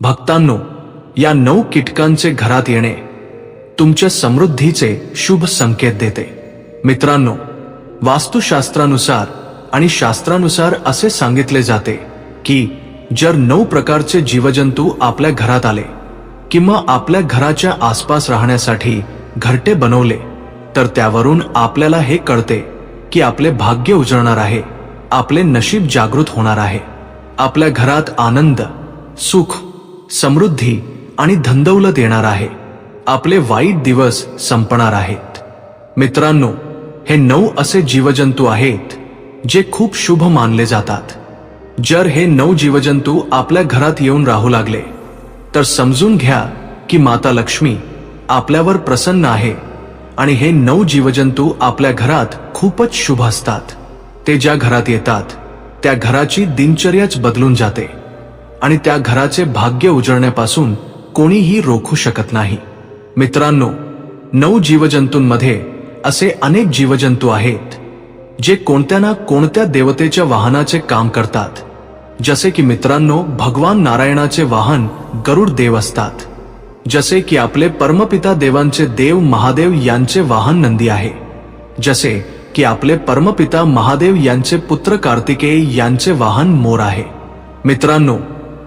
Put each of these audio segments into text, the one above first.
भक्तांनो या नऊ कीटकांचे घरात येणे तुमच्या समृद्धीचे शुभ संकेत देते. मित्रांनो वास्तुशास्त्रानुसार आणि शास्त्रानुसार असे सांगितले जाते की जर नऊ प्रकारचे जीवजंतू आपल्या घरात आले किंवा आपल्या घराच्या आसपास राहण्यासाठी घरटे बनवले तर त्यावरून आपल्याला हे कळते की आपले भाग्य उजळणार आहे आपले नशीब जागृत होणार आहे आपल्या घरात आनंद सुख समृद्धी आणि धंदौलत येणार आहे. आपले वाईट दिवस संपणार आहेत. मित्रांनो हे नऊ असे जीवजंतू आहेत जे खूप शुभ मानले जातात. जर हे नऊ जीवजंतू आपल्या घरात येऊन राहू लागले तर समजून घ्या की माता लक्ष्मी आपल्यावर प्रसन्न आहे आणि हे नऊ जीवजंतू आपल्या घरात खूपच शुभ असतात. ते ज्या घरात येतात त्या घराची दिनचर्याच बदलून जाते. आणि त्या घराचे भाग्य उजळण्यापासून कोणीही रोखू शकत नाही. मित्रांनो नऊ जीवजंतूंमध्ये असे अनेक जीवजंतू आहेत जे कोणत्या ना कोणत्या देवतेच्या वाहनाचे काम करतात. जसे की मित्रांनो भगवान नारायणाचे वाहन गरुड देव असतात. जसे की आपले परमपिता देवांचे देव महादेव यांचे वाहन नंदी आहे. जसे की आपले परमपिता महादेव यांचे पुत्र कार्तिकेय यांचे वाहन मोर आहे. मित्रांनो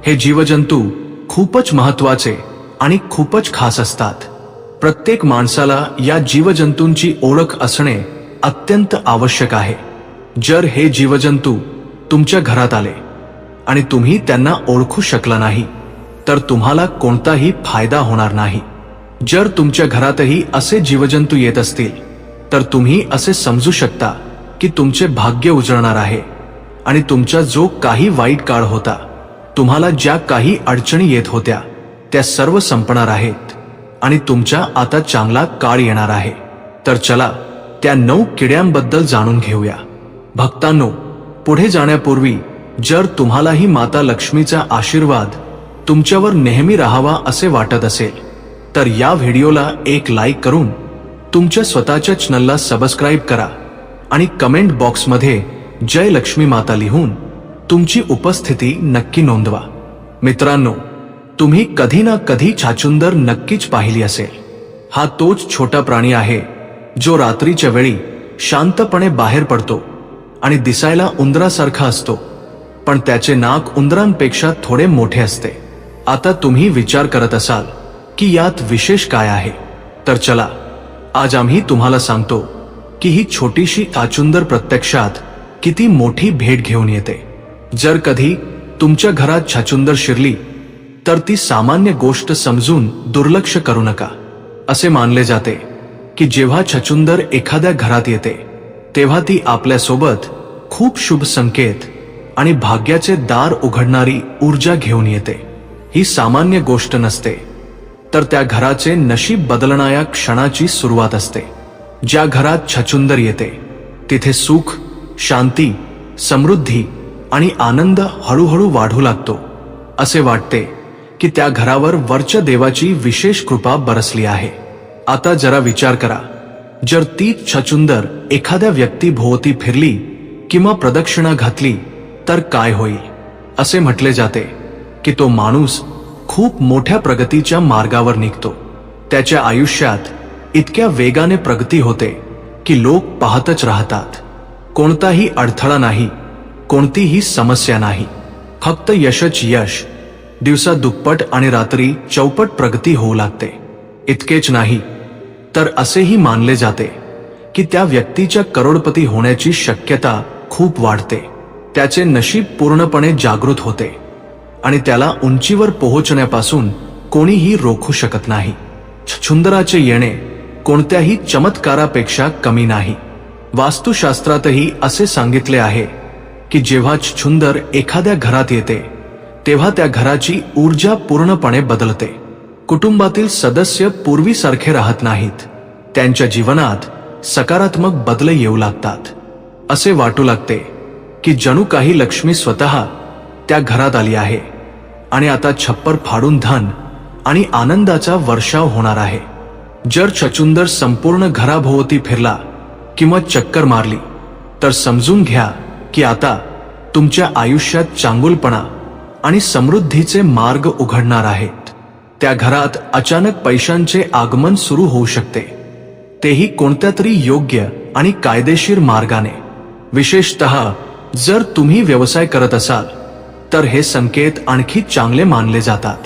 हे जीवजंतू खूपच महत्त्वाचे आणि खूपच खास असतात. प्रत्येक माणसाला या जीवजंतूंची ओळख असणे अत्यंत आवश्यक आहे. जर हे जीवजंतू तुमच्या घरात आले आणि तुम्ही त्यांना ओळखू शकला नाही तर तुम्हाला कोणताही फायदा होणार नाही. जर तुमच्या घरातही असे जीवजंतू येत असतील तर तुम्ही असे समजू शकता की तुमचे भाग्य उजळणार आहे आणि तुमचा जो काही वाईट काळ होता तुम्हाला ज्या काही अडचणी येत होत्या त्या सर्व संपणार आहेत आणि तुमच्या आता चांगला काळ येणार आहे. तर चला त्या नऊ किड्यांबद्दल जाणून घेऊया. भक्तांनो पुढे जाण्यापूर्वी जर तुम्हालाही माता लक्ष्मीचा आशीर्वाद तुमच्यावर नेहमी राहावा असे वाटत असेल तर या व्हिडिओला एक लाईक करून तुमच्या स्वतःच्या चॅनलला सबस्क्राईब करा आणि कमेंट बॉक्समध्ये जय लक्ष्मी माता लिहून तुमची उपस्थिती नक्की नोंदवा. मित्रांनो तुम्ही कधी ना कधी छाचुंदर नक्कीच पाहिली असेल. हा तोच छोटा प्राणी आहे जो रात्रीच्या वेळी शांतपणे बाहेर पडतो आणि दिसायला उंदरासारखा असतो. पण त्याचे नाक उंदरांपेक्षा थोडे मोठे असते. आता तुम्ही विचार करत असाल की यात विशेष काय आहे? तर चला आज आम्ही तुम्हाला सांगतो की ही छोटीशी आचुंदर प्रत्यक्षात किती मोठी भेट घेऊन येते. जर कधी तुमच्या घरात छाचुंदर शिरली तर ती सामान्य गोष्ट समजून दुर्लक्ष करू नका. असे मानले जाते की जेव्हा छचुंदर एखाद्या घरात येते तेव्हा ती आपल्यासोबत खूप शुभ संकेत आणि भाग्याचे दार उघडणारी ऊर्जा घेऊन येते. ही सामान्य गोष्ट नसते तर त्या घराचे नशीब बदलणाऱ्या क्षणाची सुरुवात असते. ज्या घरात छचुंदर येते तिथे सुख शांती समृद्धी आणि आनंद हळूहळू वाढू लागतो. असे वाटते की त्या घरावर वरच्या देवाची विशेष कृपा बरसली आहे. आता जरा विचार करा. जर ती छचुंदर एखाद्या व्यक्तीभोवती फिरली किंवा प्रदक्षिणा घातली तर काय होईल? असे म्हटले जाते की तो माणूस खूप मोठ्या प्रगतीच्या मार्गावर निघतो. त्याच्या आयुष्यात इतक्या वेगाने प्रगती होते की लोक पाहतच राहतात. कोणताही अडथळा नाही. कोणतीही समस्या नाही. फक्त यशच यश. दिवसा दुप्पट आणि रात्री चौपट प्रगती होऊ लागते. इतकेच नाही तर असेही मानले जाते की त्या व्यक्तीच्या करोडपती होण्याची शक्यता खूप वाढते. त्याचे नशीब पूर्णपणे जागृत होते आणि त्याला उंचीवर पोहोचण्यापासून कोणीही रोखू शकत नाही. छुंदराचे येणे कोणत्याही चमत्कारापेक्षा कमी नाही. वास्तुशास्त्रातही असे सांगितले आहे की जेव्हा छुंदर एखाद्या घरात येते तेव्हा त्या घराची ऊर्जा पूर्णपणे बदलते. कुटुंबातील सदस्य पूर्वीसारखे राहत नाहीत. त्यांच्या जीवनात सकारात्मक बदल येऊ लागतात. असे वाटू लागते की जणू काही लक्ष्मी स्वतः त्या घरात आली आहे आणि आता छप्पर फाडून धन आणि आनंदाचा वर्षाव होणार आहे. जर छचुंदर संपूर्ण घराभोवती फिरला किंवा चक्कर मारली तर समजून घ्या की आता तुमच्या आयुष्यात चांगुलपणा आणि समृद्धीचे मार्ग उघडणार आहेत. त्या घरात अचानक पैशांचे आगमन सुरू होऊ शकते. तेही कोणत्या तरी योग्य आणि कायदेशीर मार्गाने. विशेषत जर तुम्ही व्यवसाय करत असाल तर हे संकेत आणखी चांगले मानले जातात.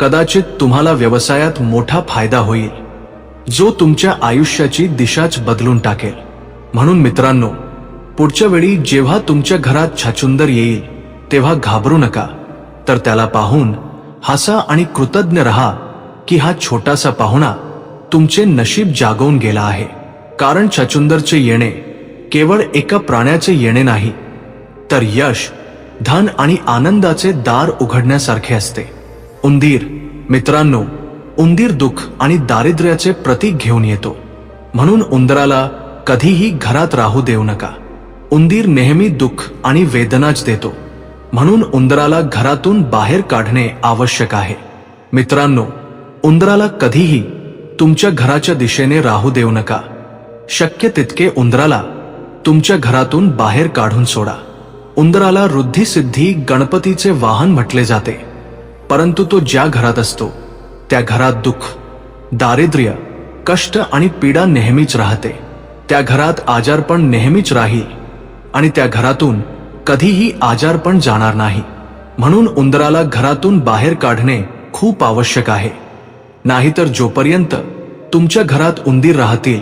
कदाचित तुम्हाला व्यवसायात मोठा फायदा होईल. जो तुमच्या आयुष्याची दिशाच बदलून टाकेल. म्हणून मित्रांनो पुढच्या वेळी जेव्हा तुमच्या घरात छाचुंदर येईल तेव्हा घाबरू नका. तर त्याला पाहून हसा आणि कृतज्ञ रहा की हा छोटासा पाहुणा तुमचे नशीब जागवून गेला आहे. कारण छचुंदरचे येणे केवळ एका प्राण्याचे येणे नाही तर यश धन आणि आनंदाचे दार उघडण्यासारखे असते. उंदीर मित्रांनो उंदीर दुःख आणि दारिद्र्याचे प्रतीक घेऊन येतो. म्हणून उंदराला कधीही घरात राहू देऊ नका. उंदीर नेहमी दुःख आणि वेदनाच देतो. म्हणून उंदराला घरातून बाहेर काढणे आवश्यक आहे. मित्रांनो उंदराला कधीही तुमच्या घराच्या दिशेने राहू देऊ नका. शक्य तितके उंदराला तुमच्या घरातून बाहेर काढून सोडा. उंदराला रुद्धिसिद्धी गणपतीचे वाहन म्हटले जाते. परंतु तो ज्या घरात असतो त्या घरात दुःख दारिद्र्य कष्ट आणि पीडा नेहमीच राहते. त्या घरात आजारपण नेहमीच राहील. आणि त्या घरातून कधीही आजारपण जाणार नाही. म्हणून उंदराला घरातून बाहेर काढणे खूप आवश्यक आहे. नाहीतर जोपर्यंत तुमच्या घरात उंदीर राहतील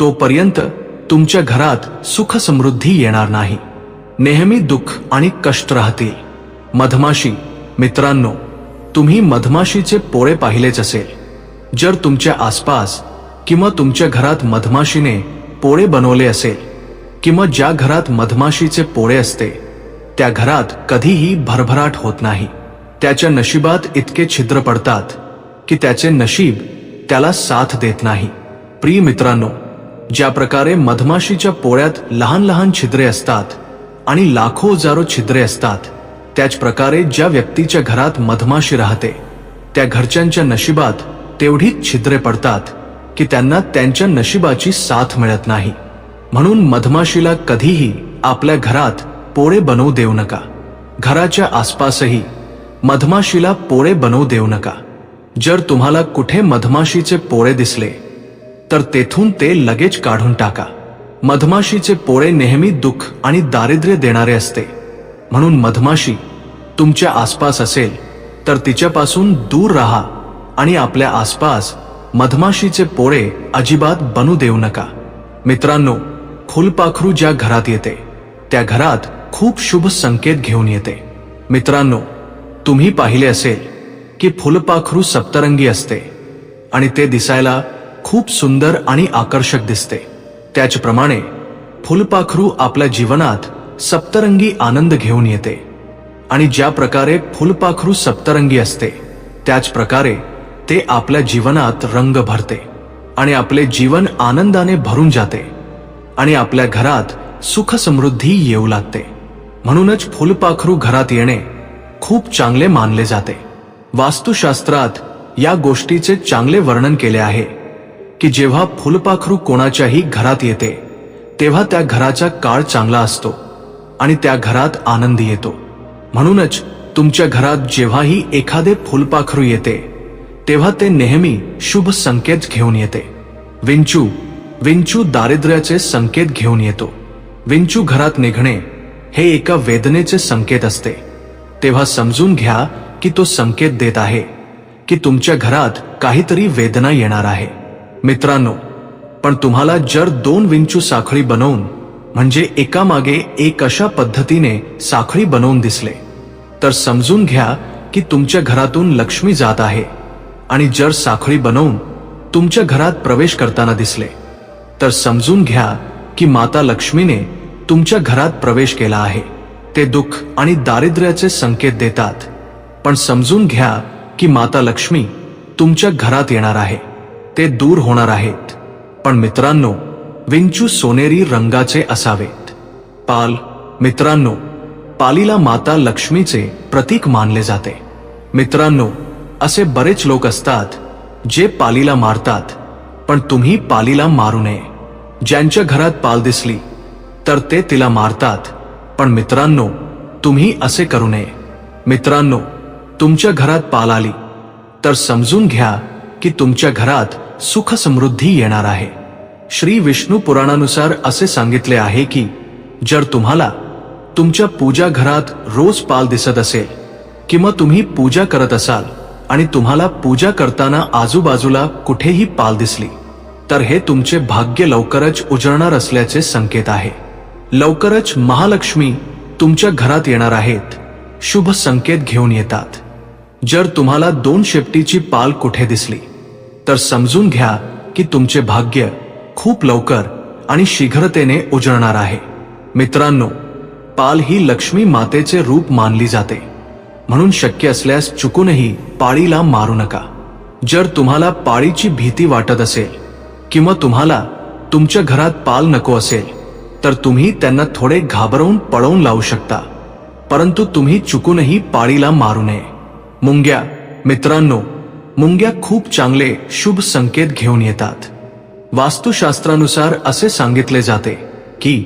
तोपर्यंत तुमच्या घरात सुख समृद्धी येणार नाही. नेहमी दुःख आणि कष्ट राहतील. मधमाशी मित्रांनो तुम्ही मधमाशीचे पोळे पाहिलेच असेल. जर तुमच्या आसपास किंवा तुमच्या घरात मधमाशीने पोळे बनवले असेल किंवा ज्या घरात मधमाशीचे पोळे असते त्या घरात कधीही भरभराट होत नाही. त्याच्या नशिबात इतके छिद्र पडतात की त्याचे नशीब त्याला साथ देत नाही. प्रिय मित्रांनो ज्या प्रकारे मधमाशीच्या पोळ्यात लहान लहान छिद्रे असतात आणि लाखो हजारो छिद्रे असतात त्याच प्रकारे ज्या व्यक्तीच्या घरात मधमाशी राहते त्या घरच्यांच्या नशिबात तेवढीच छिद्रे पडतात की त्यांना त्यांच्या नशिबाची साथ मिळत नाही. म्हणून मधमाशीला कधीही आपल्या घरात पोळे बनवू देऊ नका. घराच्या आसपासही मधमाशीला पोळे बनवू देऊ नका. जर तुम्हाला कुठे मधमाशीचे पोळे दिसले तर तेथून ते लगेच काढून टाका. मधमाशीचे पोळे नेहमी दुःख आणि दारिद्र्य देणारे असते. म्हणून मधमाशी तुमच्या आसपास असेल तर तिच्यापासून दूर राहा आणि आपल्या आसपास मधमाशीचे पोळे अजिबात बनू देऊ नका. मित्रांनो फुलपाखरू ज्या घरात येते त्या घरात खूप शुभ संकेत घेऊन येते. मित्रांनो तुम्ही पाहिले असेल की फुलपाखरू सप्तरंगी असते आणि ते दिसायला खूप सुंदर आणि आकर्षक दिसते. त्याचप्रमाणे फुलपाखरू आपल्या जीवनात सप्तरंगी आनंद घेऊन येते आणि ज्या प्रकारे फुलपाखरू सप्तरंगी असते त्याच प्रकारे ते आपल्या जीवनात रंग भरते आणि आपले जीवन आनंदाने भरून जाते. आणि आपल्या घरात सुख समृद्धी येऊ लागते. म्हणूनच फुलपाखरू घरात येणे खूप चांगले मानले जाते. वास्तुशास्त्रात या गोष्टीचे चांगले वर्णन केले आहे की जेव्हा फुलपाखरू कोणाच्याही घरात येते तेव्हा त्या घराचा काळ चांगला असतो आणि त्या घरात आनंद येतो. म्हणूनच तुमच्या घरात जेव्हाही एखादे फुलपाखरू येते तेव्हा ते नेहमी शुभ संकेत घेऊन येते. विंचू विंचू दारिद्र्याचे संकेत घेऊन येतो. विंचू घरात निघणे हे एका वेदनेचे संकेत असते. तेव्हा समजून घ्या की तो संकेत देत आहे की तुमच्या घरात काहीतरी वेदना येणार आहे. मित्रांनो पण तुम्हाला जर दोन विंचू साखळी बनवून म्हणजे एकामागे एक अशा पद्धतीने साखळी बनवून दिसले तर समजून घ्या की तुमच्या घरातून लक्ष्मी जात आहे आणि जर साखळी बनवून तुमच्या घरात प्रवेश करताना दिसले तर समजून घ्या की माता लक्ष्मीने तुमच्या घरात प्रवेश केला आहे. ते दुःख आणि दारिद्र्याचे संकेत देतात. पण समजून घ्या की माता लक्ष्मी तुमच्या घरात येणार आहे. ते दूर होणार आहेत. पण मित्रांनो विंचू सोनेरी रंगाचे असावेत. पाल मित्रांनो पालीला माता लक्ष्मीचे प्रतीक मानले जाते. मित्रांनो असे बरेच लोक असतात जे पालीला मारतात. पण तुम्ही पालीला मारू नये. ज्यांच्या घरात पाल दिसली तर ते तिला मारतात. पण मित्रांनो तुम्ही असे करू नये. मित्रांनो तुमच्या घरात पाल आली तर समजून घ्या की तुमच्या घरात सुख समृद्धी येणार आहे. श्री विष्णू पुराणानुसार असे सांगितले आहे की जर तुम्हाला तुमच्या पूजा घरात रोज पाल दिसत असेल किंवा तुम्ही पूजा करत असाल आणि तुम्हाला पूजा करताना आजूबाजूला कुठेही पाल दिसली तर हे तुमचे भाग्य लवकरच उजळणार असल्याचे संकेत आहे. लवकरच महालक्ष्मी तुमच्या घरात येणार आहेत. शुभ संकेत घेऊन येतात. जर तुम्हाला दोन शेपटीची पाल कुठे दिसली तर समजून घ्या की तुमचे भाग्य खूप लवकर आणि शीघ्रतेने उजळणार आहे. मित्रांनो पाल ही लक्ष्मी मातेचे रूप मानली जाते. म्हणून शक्य असल्यास चुकूनही पाळीला मारू नका. जर तुम्हाला पाळीची भीती वाटत असेल किंवा तुम्हाला तुमच्या घरात पाल नको असेल तर तुम्ही त्यांना थोडे घाबरवून पळवून लावू शकता. परंतु तुम्ही चुकूनही पाळीला मारू नये. मुंग्या मित्रांनो मुंग्या खूप चांगले शुभ संकेत घेऊन येतात. वास्तुशास्त्रानुसार असे सांगितले जाते की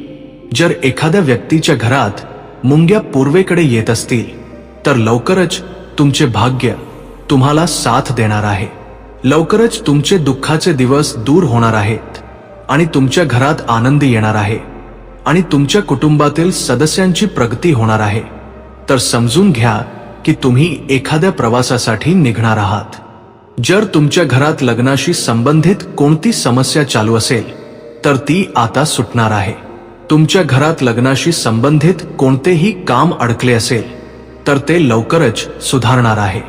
जर एखाद्या व्यक्तीच्या घरात मुंग्या पूर्वेकडे येत असतील तर लवकरच तुमचे भाग्य तुम्हाला साथ देणार आहे. लवकरच तुमचे दुःखाचे दिवस दूर होणार आहेत आणि तुमच्या घरात आनंद येणार आहे आणि तुमच्या कुटुंबातील सदस्यांची प्रगती होणार आहे. तर समजून घ्या की तुम्ही एखाद्या प्रवासासाठी निघणार आहात. जर तुमच्या घरात लग्नाशी संबंधित कोणती समस्या चालू असेल तर ती आता सुटणार आहे. तुमच्या घरात लग्नाशी संबंधित कोणतेही काम अडकले असेल तर ते लवकरच सुधारणार आहे.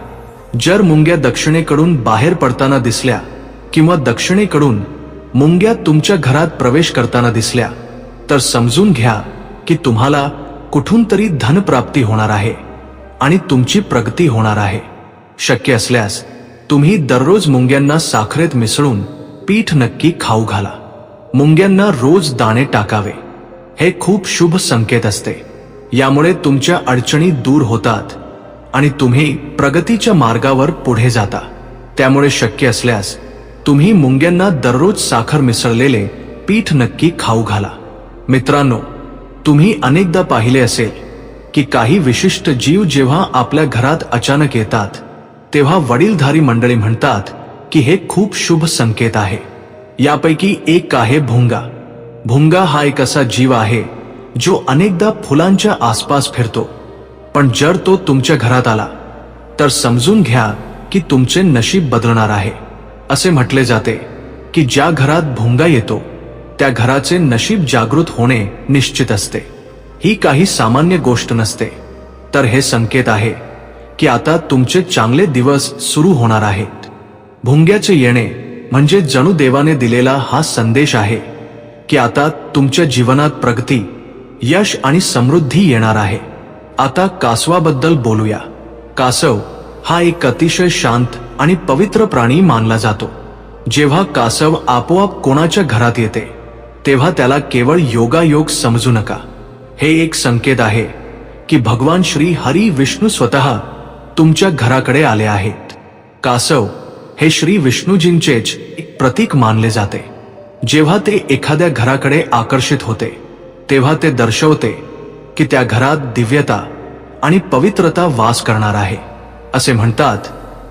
जर मुंग्या दक्षिणेकडून बाहेर पडताना दिसल्या किंवा दक्षिणेकडून मुंग्या तुमच्या घरात प्रवेश करताना दिसल्या तर समजून घ्या की तुम्हाला कुठून तरी धनप्राप्ती होणार आहे आणि तुमची प्रगती होणार आहे. शक्य असल्यास तुम्ही दररोज मुंग्यांना साखरेत मिसळून पीठ नक्की खाऊ घाला. मुंग्यांना रोज दाणे टाकावे. हे खूप शुभ संकेत असते. यामुळे तुमच्या अडचणी दूर होतात. आणि तुम्ही प्रगतीच्या मार्गावर पुढे जाता. त्यामुळे शक्य असल्यास तुम्ही मुंग्यांना दररोज साखर मिसळलेले पीठ नक्की खाऊ घाला. मित्रांनो तुम्ही अनेकदा पाहिले असेल की काही विशिष्ट जीव जेव्हा आपल्या घरात अचानक येतात तेव्हा वडीलधारी मंडळी म्हणतात की हे खूप शुभ संकेत आहे. यापैकी एक आहे भुंगा. भुंगा हा एक असा जीव आहे जो अनेकदा फुलांच्या आसपास फिरतो. पण जर तो तुमच्या घरात आला तर समजून घ्या की तुमचे नशीब बदलणार आहे. असे म्हटले जाते की ज्या घरात भुंगा येतो त्या घराचे नशीब जागृत होणे निश्चित असते. ही काही सामान्य गोष्ट नसते. तर हे संकेत आहे की आता तुमचे चांगले दिवस सुरू होणार आहेत. भुंग्याचे येणे म्हणजे जणू देवाने दिलेला हा संदेश आहे की आता तुमच्या जीवनात प्रगती यश आणि समृद्धी येणार आहे. आता कासवाबद्दल बोलूया. कासव हा एक अतिशय शांत आणि पवित्र प्राणी मानला जातो. जेव्हा कासव आपोआप कोणाच्या घरात येते तेव्हा त्याला केवळ योगायोग समजू नका. हे एक संकेत आहे की भगवान श्री हरी विष्णू स्वतः तुमच्या घराकडे आले आहेत. कासव हे श्री विष्णूजींचेच एक प्रतीक मानले जाते. जेव्हा ते एखाद्या घराकडे आकर्षित होते तेव्हा ते दर्शवते की त्या घरात दिव्यता आणि पवित्रता वास करणार आहे. असे म्हणतात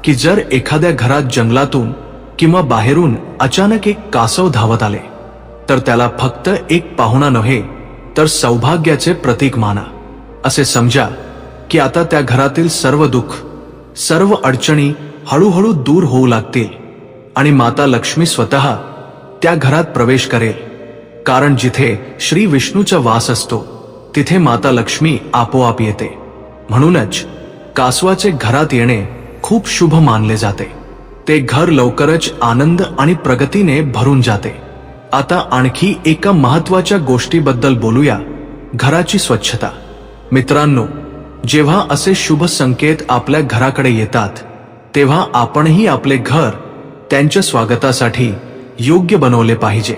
की जर एखाद्या घरात जंगलातून किंवा बाहेरून अचानक एक कासव धावत आले तर त्याला फक्त एक पाहुणा नव्हे तर सौभाग्याचे प्रतीक माना. असे समजा की आता त्या घरातील सर्व दुःख सर्व अडचणी हळूहळू दूर होऊ लागतील आणि माता लक्ष्मी स्वतः त्या घरात प्रवेश करेल. कारण जिथे श्री विष्णूचा वास असतो तिथे माता लक्ष्मी आपोआप येते. म्हणूनच कासवाचे घरात येणे खूप शुभ मानले जाते. ते घर लवकरच आनंद आणि प्रगतीने भरून जाते. आता आणखी एका महत्त्वाच्या गोष्टीबद्दल बोलूया घराची स्वच्छता. मित्रांनो जेव्हा असे शुभ संकेत आपल्या घराकडे येतात तेव्हा आपणही आपले घर त्यांच्या स्वागतासाठी योग्य बनवले पाहिजे.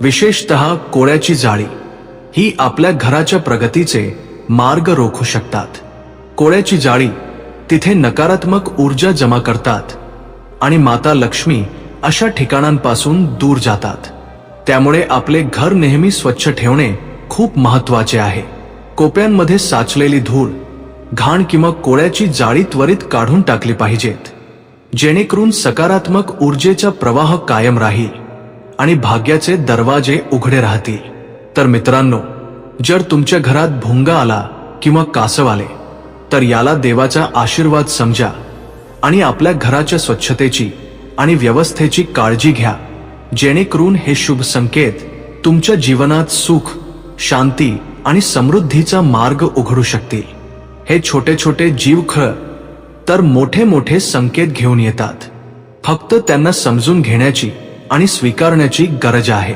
विशेषतः कोळ्याची जाळी. ही आपल्या घराच्या प्रगतीचे मार्ग रोखू शकतात. कोळ्याची जाळी तिथे नकारात्मक ऊर्जा जमा करतात आणि माता लक्ष्मी अशा ठिकाणांपासून दूर जातात. त्यामुळे आपले घर नेहमी स्वच्छ ठेवणे खूप महत्त्वाचे आहे. कोप्यांमध्ये साचलेली धूळ घाण किंवा कोळ्याची जाळी त्वरित काढून टाकली पाहिजेत. जेणेकरून सकारात्मक ऊर्जेचा प्रवाह कायम राहील आणि भाग्याचे दरवाजे उघडे राहतील. तर मित्रांनो जर तुमच्या घरात भोंगा आला किंवा कासव आले तर याला देवाचा आशीर्वाद समजा आणि आपल्या घराच्या स्वच्छतेची आणि व्यवस्थेची काळजी घ्या जेणेकरून हे शुभ संकेत तुमच्या जीवनात सुख शांती आणि समृद्धीचा मार्ग उघडू शकतील. हे छोटे छोटे जीवखळ तर मोठे मोठे संकेत घेऊन येतात. फक्त त्यांना समजून घेण्याची आणि स्वीकारण्याची गरज आहे.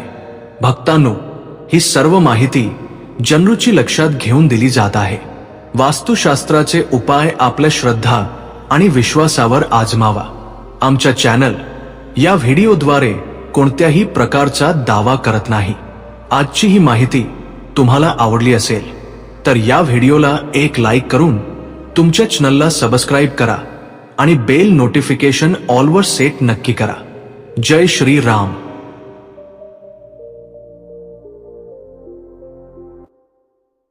भक्तांनो ही सर्व माहिती जनरूची लक्षात घेऊन दिली जात आहे. वास्तुशास्त्राचे उपाय आपल्या श्रद्धा आणि विश्वासावर आजमावा. आमच्या चॅनल या व्हिडिओद्वारे कोणत्याही प्रकारचा दावा करत नाही. आजची ही माहिती तुम्हाला आवडली असेल तर या व्हिडिओला एक लाईक करून तुमच्या चॅनलला सबस्क्राईब करा आणि बेल नोटिफिकेशन ऑलवर सेट नक्की करा. जय श्री राम